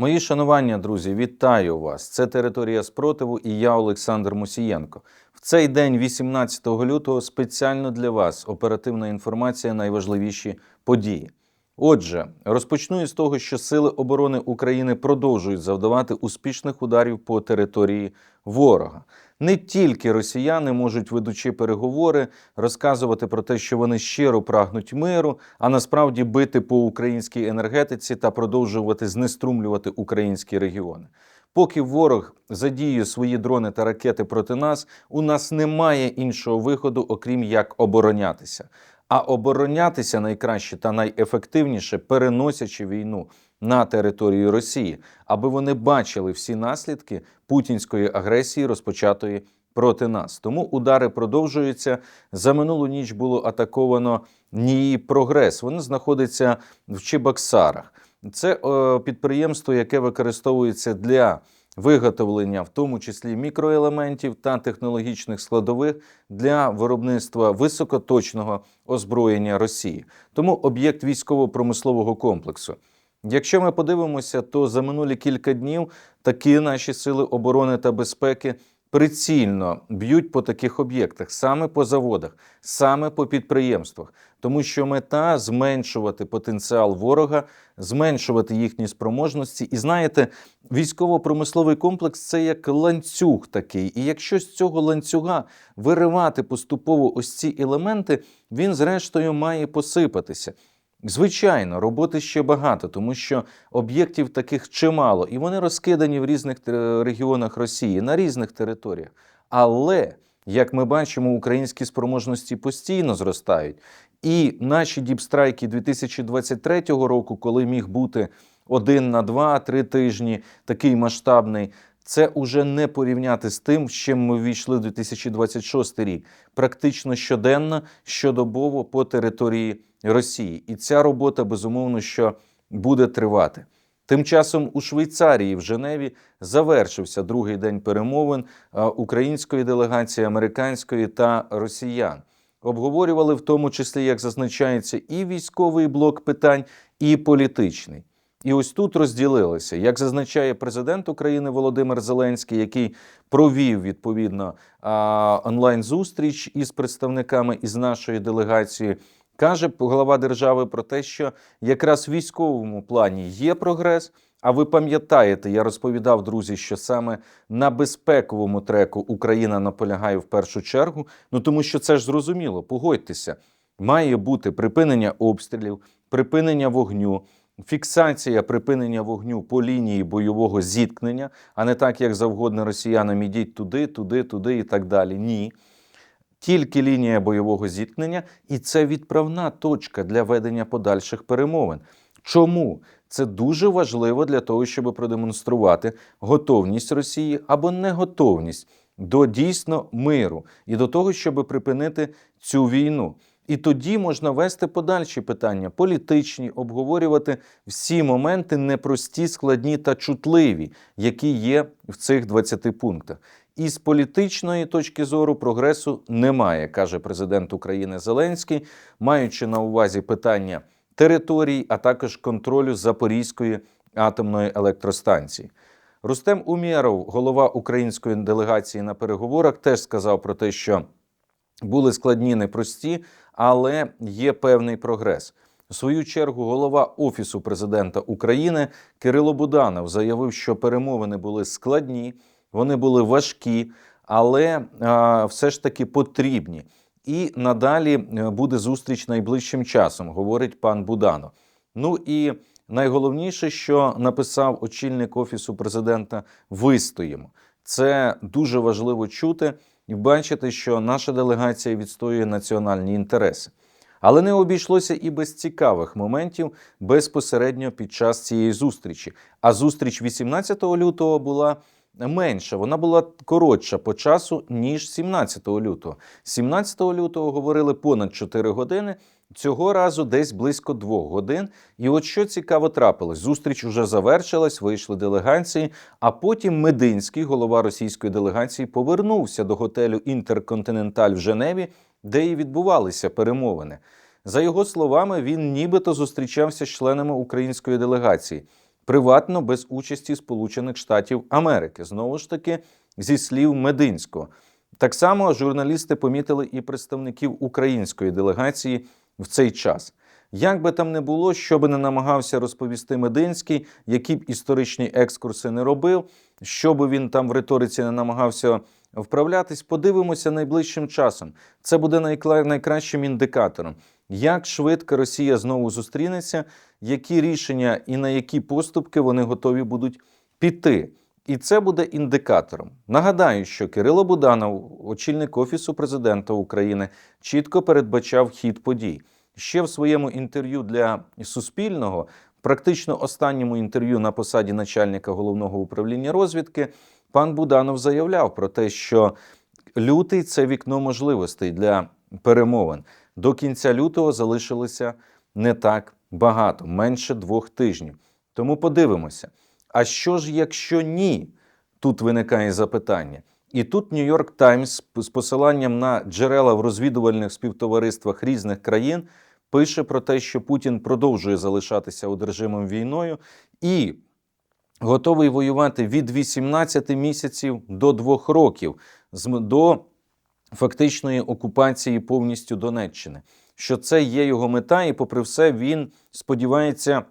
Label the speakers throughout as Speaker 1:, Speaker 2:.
Speaker 1: Мої шанування, друзі, вітаю вас! Це територія спротиву і я, Олександр Мусієнко. В цей день, 18 лютого, спеціально для вас оперативна інформація найважливіші події. Отже, розпочну із того, що Сили оборони України продовжують завдавати успішних ударів по території ворога. Не тільки росіяни можуть, ведучи переговори, розказувати про те, що вони щиро прагнуть миру, а насправді бити по українській енергетиці та продовжувати знеструмлювати українські регіони. Поки ворог задіює свої дрони та ракети проти нас, у нас немає іншого виходу, окрім як оборонятися. А оборонятися найкраще та найефективніше, переносячи війну на територію Росії, аби вони бачили всі наслідки путінської агресії, розпочатої проти нас. Тому удари продовжуються. За минулу ніч було атаковано НІІ Прогрес. Воно знаходиться в Чебоксарах. Це е, підприємство, яке використовується для виготовлення, в тому числі мікроелементів та технологічних складових для виробництва високоточного озброєння Росії. Тому об'єкт військово-промислового комплексу. Якщо ми подивимося, то за минулі кілька днів такі наші сили оборони та безпеки прицільно б'ють по таких об'єктах, саме по заводах, саме по підприємствах, тому що мета зменшувати потенціал ворога, зменшувати їхні спроможності. І знаєте, військово-промисловий комплекс це як ланцюг такий. І якщо з цього ланцюга виривати поступово ось ці елементи, він зрештою має посипатися. Звичайно, роботи ще багато, тому що об'єктів таких чимало, і вони розкидані в різних регіонах Росії на різних територіях. Але як ми бачимо, українські спроможності постійно зростають. І наші діпстрайки 2023 року, коли міг бути один на два-три тижні, такий масштабний, це уже не порівняти з тим, з чим ми ввійшли в 2026 рік. Практично щоденно, щодобово по території Росії. І ця робота, безумовно, що буде тривати. Тим часом у Швейцарії в Женеві завершився другий день перемовин української делегації, американської та росіян. Обговорювали в тому числі, як зазначається, і військовий блок питань, і політичний. І ось тут розділилися, як зазначає президент України Володимир Зеленський, який провів відповідно онлайн-зустріч із представниками із нашої делегації. Каже глава держави про те, що якраз в військовому плані є прогрес. А ви пам'ятаєте, я розповідав друзі, що саме на безпековому треку Україна наполягає в першу чергу. Ну тому що це ж зрозуміло, погодьтеся, має бути припинення обстрілів, припинення вогню, фіксація припинення вогню по лінії бойового зіткнення, а не так, як завгодно росіянам ідіть туди, туди, туди і так далі. Ні тільки лінія бойового зіткнення, і це відправна точка для ведення подальших перемовин. Чому? Це дуже важливо для того, щоб продемонструвати готовність Росії або неготовність до дійсно миру і до того, щоб припинити цю війну. І тоді можна вести подальші питання політичні, обговорювати всі моменти непрості, складні та чутливі, які є в цих 20 пунктах. І з політичної точки зору прогресу немає, каже президент України Зеленський, маючи на увазі питання територій, а також контролю Запорізької атомної електростанції. Рустем Умєров, голова української делегації на переговорах, теж сказав про те, що були складні, непрості, але є певний прогрес. В свою чергу голова Офісу президента України Кирило Буданов заявив, що перемовини були складні, вони були важкі, але а, все ж таки потрібні. І надалі е, буде зустріч найближчим часом, говорить пан Буданов. Ну і найголовніше, що написав очільник офісу президента, вистоїмо. Це дуже важливо чути і бачити, що наша делегація відстоює національні інтереси. Але не обійшлося і без цікавих моментів безпосередньо під час цієї зустрічі. А зустріч 18 лютого була менша, вона була коротша по часу, ніж 17 лютого. 17 лютого говорили понад 4 години. Цього разу десь близько двох годин. І от що цікаво трапилось: зустріч уже завершилась, вийшли делегації. А потім Мединський, голова російської делегації, повернувся до готелю Інтерконтиненталь в Женеві, де і відбувалися перемовини. За його словами, він нібито зустрічався з членами української делегації. приватно без участі Сполучених Штатів Америки. Знову ж таки, зі слів Мединського. Так само журналісти помітили і представників української делегації в цей час. Як би там не було, що би не намагався розповісти Мединський, які б історичні екскурси не робив, що би він там в риториці не намагався вправлятись, подивимося найближчим часом. Це буде найкращим індикатором, як швидко Росія знову зустрінеться, які рішення і на які поступки вони готові будуть піти. І це буде індикатором. Нагадаю, що Кирило Буданов, очільник Офісу президента України, чітко передбачав хід подій. Ще в своєму інтерв'ю для Суспільного, практично останньому інтерв'ю на посаді начальника головного управління розвідки, пан Буданов заявляв про те, що лютий це вікно можливостей для перемовин. До кінця лютого залишилося не так багато, менше двох тижнів. Тому подивимося. А що ж, якщо ні? Тут виникає запитання. І тут Нью-Йорк Таймс з посиланням на джерела в розвідувальних співтовариствах різних країн пише про те, що Путін продовжує залишатися одержимим війною і готовий воювати від 18 місяців до 2 років до фактичної окупації повністю Донеччини. Що це є його мета, і попри все, він сподівається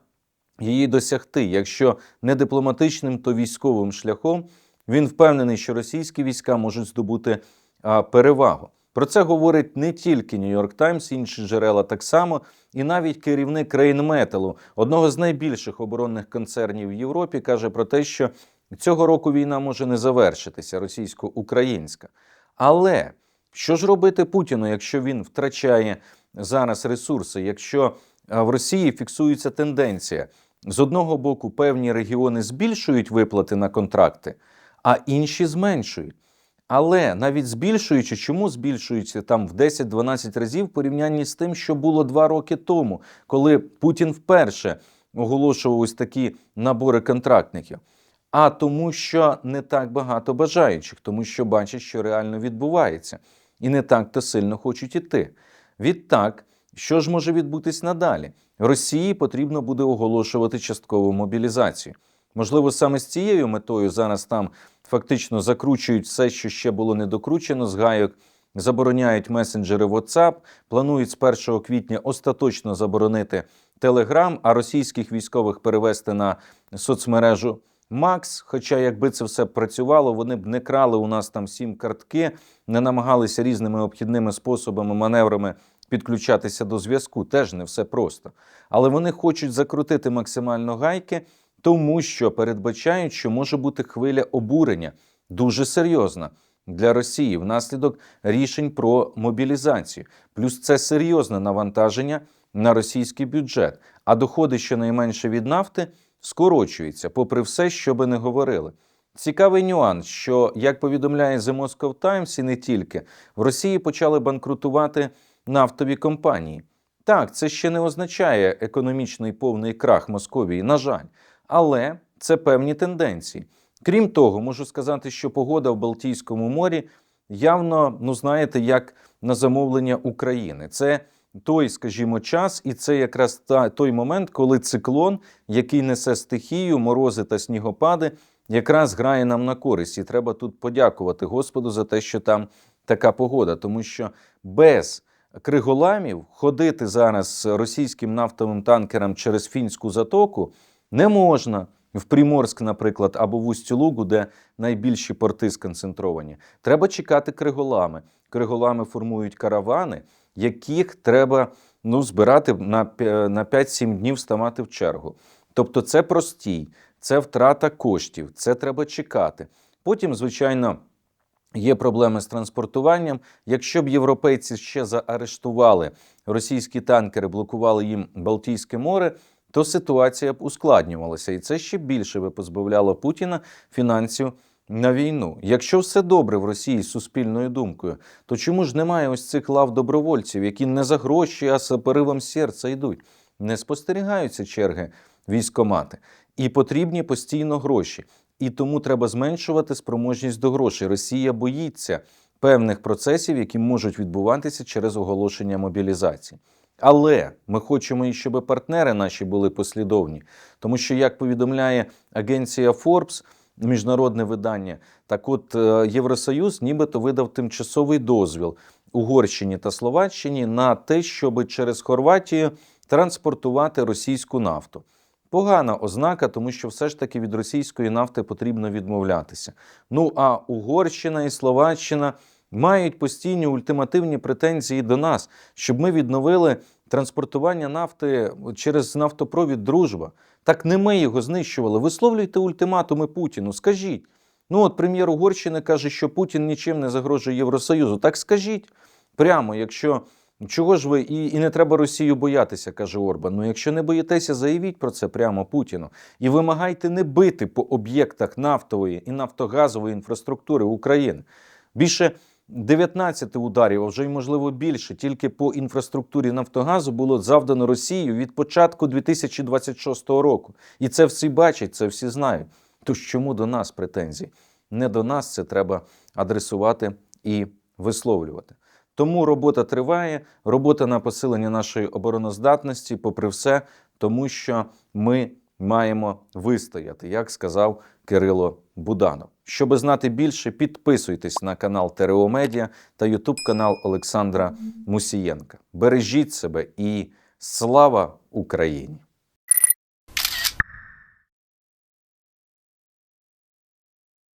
Speaker 1: її досягти. Якщо не дипломатичним, то військовим шляхом. Він впевнений, що російські війська можуть здобути перевагу. Про це говорить не тільки Нью-Йорк Таймс, інші джерела так само, і навіть керівник Рейнметалу, одного з найбільших оборонних концернів в Європі, каже про те, що цього року війна може не завершитися російсько-українська. Але що ж робити Путіну, якщо він втрачає зараз ресурси, якщо в Росії фіксується тенденція? З одного боку, певні регіони збільшують виплати на контракти, а інші зменшують. Але навіть збільшуючи, чому збільшуються там в 10-12 разів в порівнянні з тим, що було два роки тому, коли Путін вперше оголошував ось такі набори контрактників. А тому, що не так багато бажаючих, тому що бачать, що реально відбувається, і не так то сильно хочуть іти. Відтак, що ж може відбутись надалі? Росії потрібно буде оголошувати часткову мобілізацію. Можливо, саме з цією метою зараз там фактично закручують все, що ще було не докручено з гайок, забороняють месенджери WhatsApp, планують з 1 квітня остаточно заборонити Telegram, а російських військових перевести на соцмережу Макс. Хоча, якби це все працювало, вони б не крали у нас там сім картки, не намагалися різними обхідними способами, маневрами підключатися до зв'язку. Теж не все просто. Але вони хочуть закрутити максимально гайки, тому що передбачають, що може бути хвиля обурення дуже серйозна для Росії внаслідок рішень про мобілізацію. Плюс це серйозне навантаження на російський бюджет. А доходи щонайменше від нафти скорочуються, попри все, що би не говорили. Цікавий нюанс, що, як повідомляє The Moscow Times, і не тільки, в Росії почали банкрутувати нафтові компанії. Так, це ще не означає економічний повний крах Московії, на жаль, але це певні тенденції. Крім того, можу сказати, що погода в Балтійському морі явно, ну знаєте, як на замовлення України. Це той, скажімо, час, і це якраз та, той момент, коли циклон, який несе стихію, морози та снігопади, якраз грає нам на користь. І треба тут подякувати Господу за те, що там така погода, тому що без криголамів ходити зараз російським нафтовим танкерам через фінську затоку не можна. В Приморськ, наприклад, або в Усть-Лугу, де найбільші порти сконцентровані. Треба чекати криголами. Криголами формують каравани, яких треба ну, збирати на 5-7 днів ставати в чергу. Тобто це простій, це втрата коштів, це треба чекати. Потім, звичайно, Є проблеми з транспортуванням. Якщо б європейці ще заарештували російські танкери, блокували їм Балтійське море, то ситуація б ускладнювалася, і це ще більше би позбавляло Путіна фінансів на війну. Якщо все добре в Росії з суспільною думкою, то чому ж немає ось цих лав добровольців, які не за гроші, а з поривом серця йдуть? Не спостерігаються черги військомати, і потрібні постійно гроші. І тому треба зменшувати спроможність до грошей. Росія боїться певних процесів, які можуть відбуватися через оголошення мобілізації. Але ми хочемо, і щоб партнери наші були послідовні, тому що, як повідомляє агенція Forbes, міжнародне видання, так от е, Євросоюз нібито видав тимчасовий дозвіл Угорщині та Словаччині на те, щоб через Хорватію транспортувати російську нафту. Погана ознака, тому що все ж таки від російської нафти потрібно відмовлятися. Ну а Угорщина і Словаччина мають постійні ультимативні претензії до нас, щоб ми відновили транспортування нафти через нафтопровід Дружба. Так не ми його знищували. Висловлюйте ультиматуми Путіну. Скажіть. Ну, от прем'єр Угорщини каже, що Путін нічим не загрожує Євросоюзу. Так скажіть прямо, якщо чого ж ви і, і не треба Росію боятися, каже Орбан. Ну, якщо не боїтеся, заявіть про це прямо Путіну і вимагайте не бити по об'єктах нафтової і нафтогазової інфраструктури України. Більше 19 ударів, а вже й можливо більше, тільки по інфраструктурі Нафтогазу було завдано Росією від початку 2026 року. І це всі бачать, це всі знають. Тож чому до нас претензії? Не до нас це треба адресувати і висловлювати. Тому робота триває, робота на посилення нашої обороноздатності, попри все, тому що ми маємо вистояти, як сказав Кирило Буданов. Щоби знати більше, підписуйтесь на канал ТРО Медіа та Ютуб канал Олександра Мусієнка. Бережіть себе і слава Україні!